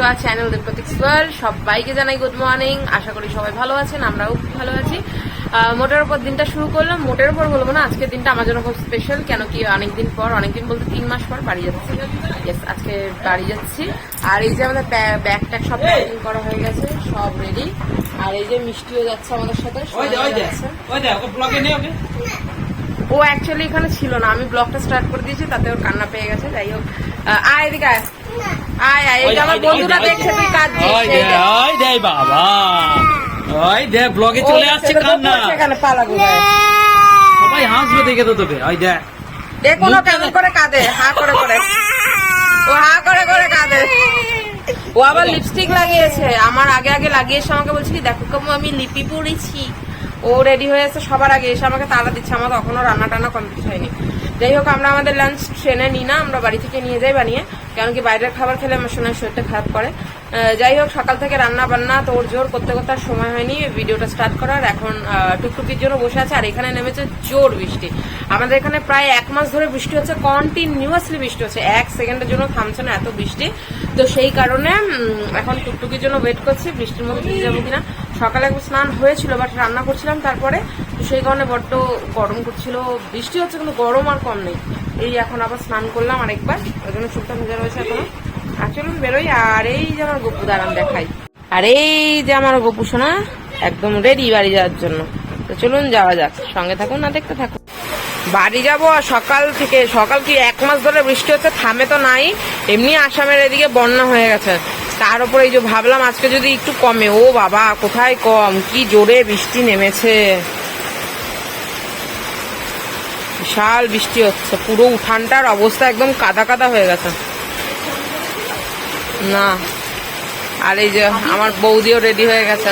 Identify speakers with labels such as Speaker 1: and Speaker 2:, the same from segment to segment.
Speaker 1: Two আর channel the Prateeks world সবাইকে জানাই গুড মর্নিং আশা করি সবাই ভালো আছেন আমরাও খুব ভালো আছি। মোটের উপর দিনটা শুরু করলাম। মোটের উপর বলব না আজকের দিনটা আমার জন্য খুব স্পেশাল কেন কি অনেকদিন পর অনেকদিন বলতে তিন মাস পর বাড়ি যাচ্ছি। আজকে বাড়ি যাচ্ছি। আর এই যে আমাদের ব্যাগ ট্যাগ সব প্যাকিং করা হয়ে গেছে সব রেডি আর এই যে মিষ্টিও যাচ্ছে আমাদের সাথে ও অ্যাকচুয়ালি এখানে ছিল না আমি ব্লগটা স্টার্ট করে দিয়েছি তাতে ওর কান্না পেয়ে গেছে যাই হোক। আয় এদিকে আয়। আয় আয় এই আমার বন্ধুরা দেখছে তুই কাজ
Speaker 2: ওই দে ওই দে বাবা। ওই দে ব্লগে চলে আসছে কান্না।
Speaker 1: এখানে পালা
Speaker 2: সবাই হাসবে দেখে তো তোকে। ওই দে
Speaker 1: দেখুন ও কেমন করে কাঁদে হা করে করে। ও হা করে করে কাঁদে। ও আবার লিপস্টিক লাগিয়েছে। আমার আগে আগে লাগিয়েছে আমাকে বলছি দেখো কেমন আমি লিপি পড়েছি ও রেডি হয়েছে সবার আগে এসে আমাকে তাড়া দিচ্ছে, আমার তখনও রান্না টান্না কমপ্লিট হয়নি। যাই হোক, আমরা আমাদের লাঞ্চ ট্রেনে নিই না, আমরা বাড়ি থেকে নিয়ে যাই বানিয়ে, কারণ কি বাইরের খাবার খেলে আমার শোনার শরীরটা খারাপ করে। যাই হোক, সকাল থেকে রান্না বান্না তোর জোর করতে করতে আর সময় হয়নি, ভিডিওটা স্টার্ট করার। এখন টুকটুকির জন্য বসে আছে, আর এখানে নেমেছে জোর বৃষ্টি। আমাদের এখানে প্রায় এক মাস ধরে বৃষ্টি হচ্ছে কন্টিনিউয়াসলি বৃষ্টি হচ্ছে। এক সেকেন্ডের জন্য থামছে না এত বৃষ্টি। তো সেই কারণে এখন টুকটুকির জন্য ওয়েট করছি, বৃষ্টির মধ্যে যাব কিনা। সকালে একবার স্নান হয়েছিল বাট রান্না করছিলাম তারপরে তো সেই কারণে বড্ড গরম করছিল। বৃষ্টি হচ্ছে কিন্তু গরম আর কম নেই। এই এখন আবার স্নান করলাম আরেকবার, ওই জন্য চুলটা ভেজা রয়েছে এখন। আর চলুন বেরোই, আর এই যে আমার গপু দাঁড়ান দেখাই। আর এই যে আমার গপু সোনা, একদম রেডি বাড়ি যাওয়ার জন্য। তো চলুন যাওয়া যাক, সঙ্গে থাকুন না দেখতে থাকুন। বাড়ি যাব সকাল থেকে, সকাল কি এক মাস ধরে বৃষ্টি হচ্ছে, থামে তো নাই। এমনি আসামের এদিকে বন্যা হয়ে গেছে। তার উপরে এই যে ভাবলাম আজকে যদি একটু কমে। ও বাবা, কোথায় কম? কি জোরে বৃষ্টি নেমেছে। বিশাল বৃষ্টি হচ্ছে। পুরো উঠানটার অবস্থা একদম কাদা কাদা হয়ে গেছে। না। আর এই যে আমার বৌদিও রেডি হয়ে গেছে।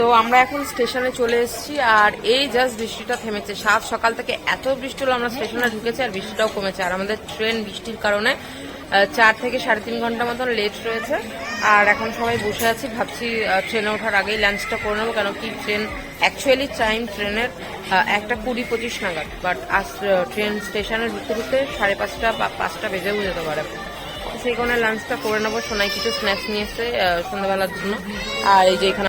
Speaker 1: তো আমরা এখন স্টেশনে চলে এসেছি আর এই জাস্ট বৃষ্টিটা থেমেছে। সাত সকাল থেকে এত বৃষ্টি হলো আমরা স্টেশনে ঢুকেছি আর বৃষ্টিটাও কমেছে। আর আমাদের ট্রেন বৃষ্টির কারণে চার থেকে সাড়ে তিন ঘণ্টা মতন লেট রয়েছে। আর এখন সবাই বসে আছি ভাবছি ট্রেনে ওঠার আগেই লাঞ্চটা করে নেব কেন কি ট্রেন অ্যাকচুয়ালি টাইম ট্রেনের একটা কুড়ি পঁচিশ নাগাদ। বাট আজ ট্রেন স্টেশনে ঢুকতে ঢুকতে সাড়ে পাঁচটা বা পাঁচটা বেজেও যেতে পারে। সেই কারণে লাঞ্চটা করে নেব। সোনাই কিছু স্ন্যাক্স নিয়ে আহ, সন্ধ্যাবেলার জন্য। আর এই যে এখানে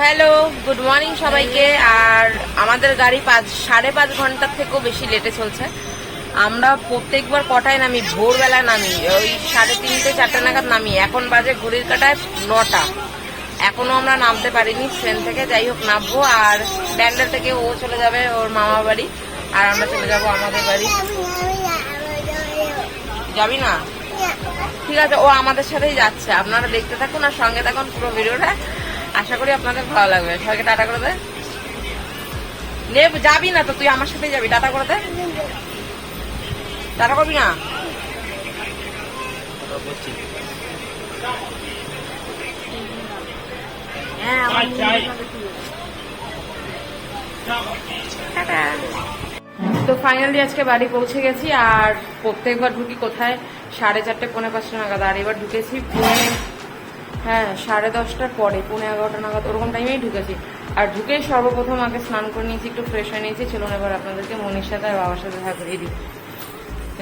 Speaker 1: হ্যালো গুড মর্নিং সবাইকে। আর আমাদের গাড়ি পাঁচ, সাড়ে পাঁচ ঘণ্টার থেকেও বেশি লেটে চলছে। আমরা প্রত্যেকবার কটায় নামি? ভোরবেলায় নামি। ওই সাড়ে তিনটে, চারটে নাগাদ নামি। এখন বাজে ঘড়ির কাটায় নটা। এখনও আমরা নামতে পারিনি ট্রেন থেকে। যাই হোক, নামবো। আর ব্যান্ডেল থেকে ও চলে যাবে, ওর মামা বাড়ি। আর আমরা চলে যাব আমাদের বাড়ি। যাবি না? ঠিক আছে, ও আমাদের সাথেই যাচ্ছে। আপনারা দেখতে থাকুন আর সঙ্গে থাকুন পুরো ভিডিওটা। আশা করি আপনাদের ভালো লাগবে। সবাইকে টাটা করে দে। নে যাবি না তো তুই আমার সাথেই যাবি। টাটা করে দে। টাটা করবি না? হ্যাঁ টাটা। তো ফাইনালি আজকে বাড়ি পৌঁছে গেছি আর প্রত্যেকবার ঢুকি কোথায়? সাড়ে চারটে পৌনে পাঁচটা নাগাদ। আর এবার ঢুকেছি পৌনে। হ্যাঁ সাড়ে দশটার পরে, পৌনে এগারোটা নাগাদ, ওরকম টাইমেই ঢুকেছি। আর ঢুকেই সর্বপ্রথম আগে স্নান করে নিয়েছি, একটু ফ্রেশ হয়ে নিয়েছি, চলুন এবার আপনাদেরকে মনির সাথে আর বাবার সাথে দেখা করিয়ে দিই।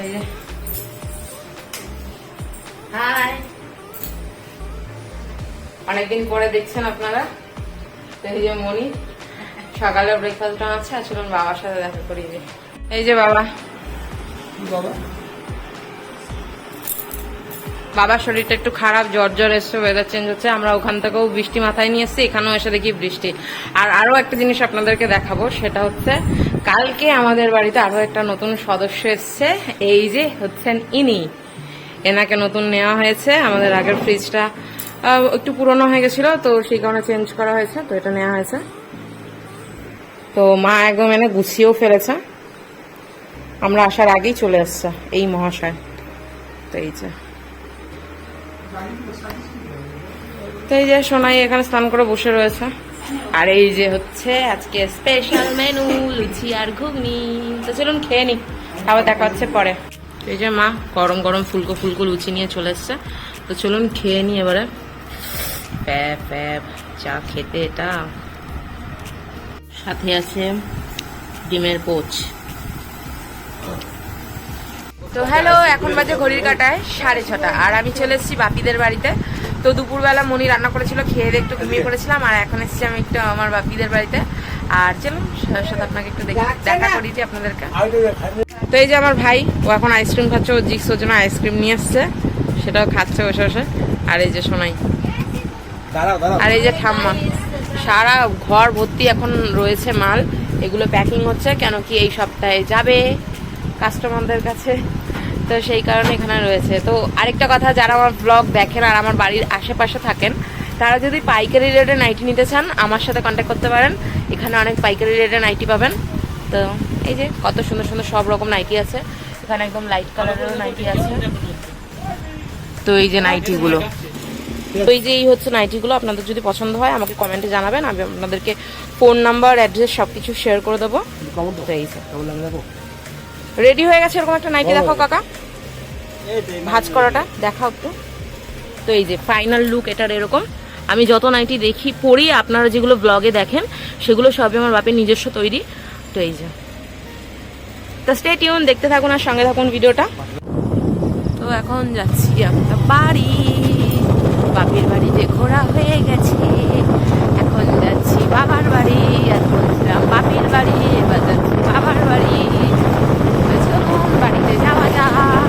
Speaker 1: এই যে। অনেকদিন পরে দেখছেন আপনারা? এই যে মনি সকালে ব্রেকফাস্ট আছে, আর চলুন বাবার সাথে দেখা করিয়ে দিই। এই যে বাবা।
Speaker 2: বাবা?
Speaker 1: বাবার শরীরটা একটু খারাপ, জ্বর জ্বর এসছে ওয়েদার চেঞ্জ হচ্ছে, আমরা ওখান থেকেও বৃষ্টি মাথায় নিয়ে এসেছি, এখানেও এসে দেখি বৃষ্টি। আর আরও একটা জিনিস আপনাদেরকে দেখাবো, সেটা হচ্ছে কালকে আমাদের বাড়িতে আরও একটা নতুন সদস্য এসছে, এই যে হচ্ছেন ইনি। এনাকে নতুন নেওয়া হয়েছে, আমাদের আগের ফ্রিজটা একটু পুরনো হয়ে গেছিল, তো সেই কারণে চেঞ্জ করা হয়েছে, তো এটা নেওয়া হয়েছে। তো মা একদম এনে গুছিয়েও ফেলেছে। আমরা আসার আগেই চলে এসছে এই মহাশয়। তো এই যে। তো এই যে সোনাই এখানে স্নান করে বসে রয়েছে। আর এই যে হচ্ছে আজকে স্পেশাল মেনু লুচি আর ঘুগনি। তো চলুন খেয়ে নি, আবার দেখা হচ্ছে পরে। এই যে মা গরম গরম ফুলকো ফুলকো লুচি নিয়ে চলে এসছে। তো চলুন খেয়ে নি এবারে। প্যাপ প্যাপ চা খেতে এটা। সাথে আছে ডিমের পোচ। তো হ্যালো এখন বাজে ঘড়ির কাটায় সাড়ে ছটা। আর আমি চলে এসেছি বাপিদের বাড়িতে। তো দুপুরবেলা মনি রান্না করেছিল খেয়ে দিয়ে একটু ঘুমিয়ে পড়েছিলাম আর এখন এসেছি আমি একটু আমার বাপিদের বাড়িতে। আর চলুন সাথে আপনাকে একটু দেখে- দেখা করি যে আপনাদেরকে। তো এই যে আমার ভাই ও এখন আইসক্রিম খাচ্ছে ও জিক্স ওর জন্য আইসক্রিম নিয়ে এসছে সেটাও খাচ্ছে বসে বসে। আর এই যে সোনাই। আর এই যে ঠাম্মা। সারা ঘর ভর্তি এখন রয়েছে মাল। এগুলো প্যাকিং হচ্ছে কেন কি এই সপ্তাহে যাবে? কাস্টমারদের কাছে। তো সেই কারণে এখানে রয়েছে। তো আরেকটা কথা, যারা আমার ব্লগ দেখেন আর আমার বাড়ির আশেপাশে থাকেন, তারা যদি পাইকারি রেটে নাইটি নিতে চান, আমার সাথে কন্ট্যাক্ট করতে পারেন। এখানে অনেক পাইকারি রেটে নাইটি পাবেন। তো এই যে কত সুন্দর সুন্দর সব রকম নাইটি আছে। এখানে একদম লাইট কালারেরও নাইটি আছে। তো এই যে নাইটিগুলো তো এই যে এই হচ্ছে নাইটিগুলো আপনাদের যদি পছন্দ হয়, আমাকে কমেন্টে জানাবেন। আমি আপনাদেরকে ফোন নাম্বার অ্যাড্রেস সব কিছু শেয়ার করে দেবো। তো এই রেডি হয়ে গেছে এরকম একটা নাইটি দেখাও কাকা। ভাজ করাটা দেখাও একটু। তো এই যে ফাইনাল লুক এটার এরকম। আমি যত নাইটি দেখি পড়ি আপনারা যেগুলো ব্লগে দেখেন সেগুলো সবই আমার বাপের নিজস্ব তৈরি। তো এই যে। তো স্টে টিউন দেখতে থাকুন আর সঙ্গে থাকুন ভিডিওটা। তো এখন যাচ্ছি একটা বাড়ি। বাপের বাড়িতে ঘোরা হয়ে গেছে এখন যাচ্ছি বাবার বাড়ি আর বলছিলাম বাপের বাড়ি এবার যাচ্ছি বাবার বাড়ি তো চলুন বাড়িতে যাওয়া যাক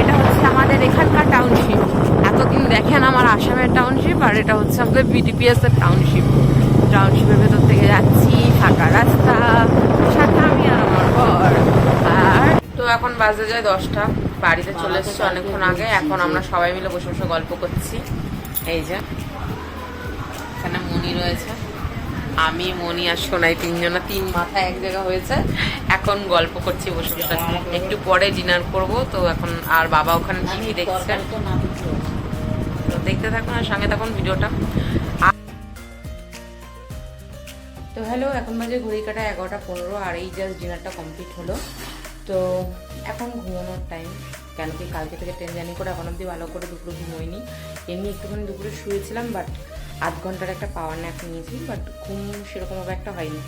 Speaker 1: এটা হচ্ছে আমাদের এখানকার টাউনশিপ এতদিন দেখেন আমার আসামের টাউনশিপ আর এটা হচ্ছে আমাদের বিডিপিএস এর টাউনশিপ টাউনশিপের ভেতর থেকে যাচ্ছি ফাঁকা রাস্তা সাথে আমি আর আমার বর। আর তো এখন বাজে যায় দশটা। বাড়িতে চলে এসেছি অনেকক্ষণ আগে। এখন আমরা সবাই মিলে বসে বসে গল্প করছি। এই যে এখানে মনি রয়েছে। আমি মনি আর সোনাই তিনজনা। তিন মাথা এক জায়গা হয়েছে। এখন গল্প করছি বসে বসে। একটু পরে ডিনার করব। তো এখন আর বাবা ওখানে টিভি দেখছে। দেখতে থাকুন আর সঙ্গে থাকুন ভিডিওটা। তো হ্যালো, এখন বাজে ঘড়ি কাটা এগারোটা পনেরো আর এই জাস্ট ডিনারটা কমপ্লিট হলো। তো এখন ঘুমানোর টাইম কেন কি কালকে থেকে ট্রেন জার্নি করে এখন অব্দি ভালো করে দুপুরে ঘুমোয়নি এমনি একটুখানি দুপুরে শুয়েছিলাম বাট আধ ঘণ্টার একটা পাওয়ার ন্যাপ নিয়েছি বাট ঘুম সেরকমভাবে একটা হয়নি।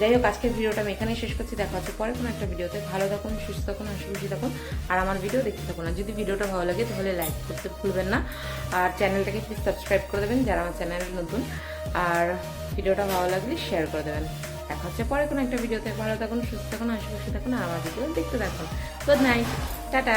Speaker 1: যাই হোক, আজকের ভিডিওটা আমি এখানেই শেষ করছি। দেখা হচ্ছে পরে কোনো একটা ভিডিওতে। ভালো থাকুন, সুস্থ থাকুন হাসি থাকুন। আর আমার ভিডিও দেখতে থাকুন। আর যদি ভিডিওটা ভালো লাগে, তাহলে লাইক করতে ভুলবেন না। আর চ্যানেলটাকে প্লিজ সাবস্ক্রাইব করে দেবেন যারা আমার চ্যানেল নতুন। আর ভিডিওটা ভালো লাগলে শেয়ার করে দেবেন। দেখা হচ্ছে পরে কোনো একটা ভিডিওতে। ভালো থাকুন, সুস্থ থাকুন হাসি থাকুন, আর আমার ভিডিও দেখতে থাকুন। Good night tata